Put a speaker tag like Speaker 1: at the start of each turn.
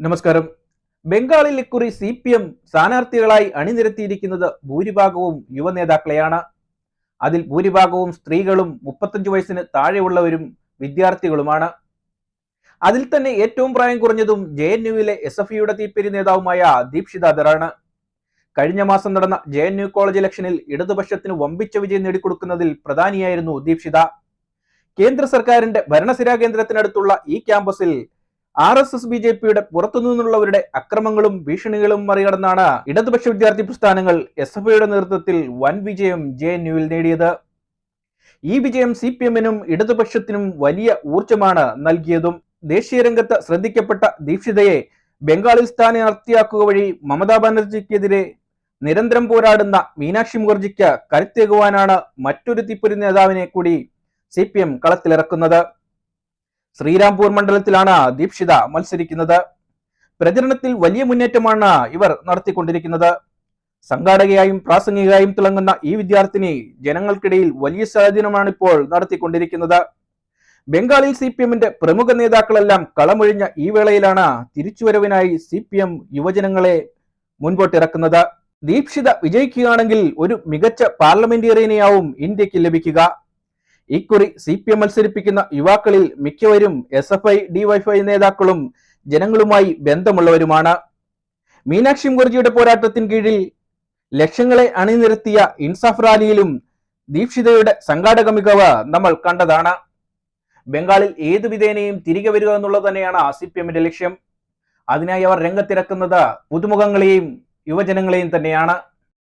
Speaker 1: നമസ്കാരം. ബംഗാളിൽ ഇക്കുറി സി പി എം സ്ഥാനാർത്ഥികളായി അണിനിരത്തിയിരിക്കുന്നത് ഭൂരിഭാഗവും യുവ നേതാക്കളെയാണ്. അതിൽ ഭൂരിഭാഗവും സ്ത്രീകളും മുപ്പത്തഞ്ചു വയസ്സിന് താഴെയുള്ളവരും വിദ്യാർത്ഥികളുമാണ്. അതിൽ തന്നെ ഏറ്റവും പ്രായം കുറഞ്ഞതും ജെ എൻ യുവിലെ എസ് എഫ് യുടെ തീപ്പേരി നേതാവുമായ ദീപ്ഷിത ദറാണ് കഴിഞ്ഞ മാസം നടന്ന ജെ എൻ യു കോളേജ് ഇലക്ഷനിൽ ഇടതുപക്ഷത്തിന് വമ്പിച്ച വിജയം നേടിക്കൊടുക്കുന്നതിൽ പ്രധാനിയായിരുന്നു ദീപ്ഷിത. കേന്ദ്ര സർക്കാരിന്റെ ഭരണസിരാ കേന്ദ്രത്തിനടുത്തുള്ള ഈ ക്യാമ്പസിൽ R S S B J പിയുടെ പുറത്തുനിന്നുള്ളവരുടെ അക്രമങ്ങളും ഭീഷണികളും മറികടന്നാണ് ഇടതുപക്ഷ വിദ്യാർത്ഥി പ്രസ്ഥാനങ്ങൾ എസ് എഫ് ഐയുടെ നേതൃത്വത്തിൽ വൻ വിജയം ജെ എൻ യുവിൽ നേടിയത്. ഈ വിജയം സി പി എമ്മിനും ഇടതുപക്ഷത്തിനും വലിയ ഊർജമാണ് നൽകിയതും ദേശീയ രംഗത്ത് ശ്രദ്ധിക്കപ്പെട്ട ദീക്ഷിതയെ ബംഗാളിൽ സ്ഥാനാർത്ഥിയാക്കുക വഴി മമതാ ബാനർജിക്കെതിരെ നിരന്തരം പോരാടുന്ന മീനാക്ഷി മുഖർജിക്ക് കരുത്തേകുവാനാണ് മറ്റൊരു തിപ്പുരി നേതാവിനെ കൂടി സി പി എം കളത്തിലിറക്കുന്നത്. ശ്രീരാംപൂർ മണ്ഡലത്തിലാണ് ദീക്ഷിത മത്സരിക്കുന്നത്. പ്രചരണത്തിൽ വലിയ മുന്നേറ്റമാണ് ഇവർ നടത്തിക്കൊണ്ടിരിക്കുന്നത്. സംഘാടകയായും പ്രാസംഗികയായും തിളങ്ങുന്ന ഈ വിദ്യാർത്ഥിനി ജനങ്ങൾക്കിടയിൽ വലിയ സ്വാധീനമാണ് ഇപ്പോൾ നടത്തിക്കൊണ്ടിരിക്കുന്നത്. ബംഗാളിൽ സി പി എമ്മിന്റെ പ്രമുഖ നേതാക്കളെല്ലാം കളമൊഴിഞ്ഞ ഈ വേളയിലാണ് തിരിച്ചുവരവിനായി സി പി എം യുവജനങ്ങളെ മുൻപോട്ടിറക്കുന്നത്. ദീക്ഷിത വിജയിക്കുകയാണെങ്കിൽ ഒരു മികച്ച പാർലമെന്റേറിയനെയാവും ഇന്ത്യയ്ക്ക് ലഭിക്കുക. ഇക്കുറി സി പി എം മത്സരിപ്പിക്കുന്ന യുവാക്കളിൽ മിക്കവരും എസ് എഫ് ഐ ഡിവൈഫൈ നേതാക്കളും ജനങ്ങളുമായി ബന്ധമുള്ളവരുമാണ്. മീനാക്ഷി മുഖർജിയുടെ പോരാട്ടത്തിന് കീഴിൽ ലക്ഷങ്ങളെ അണിനിരത്തിയ ഇൻസാഫ് റാലിയിലും ദീക്ഷിതയുടെ സംഘാടക മികവ് നമ്മൾ കണ്ടതാണ്. ബംഗാളിൽ ഏതു വിധേനയും തിരികെ വരിക എന്നുള്ളത് തന്നെയാണ് സി പി എമ്മിന്റെ ലക്ഷ്യം. അതിനായി അവർ രംഗത്തിറക്കുന്നത് പുതുമുഖങ്ങളെയും യുവജനങ്ങളെയും തന്നെയാണ്.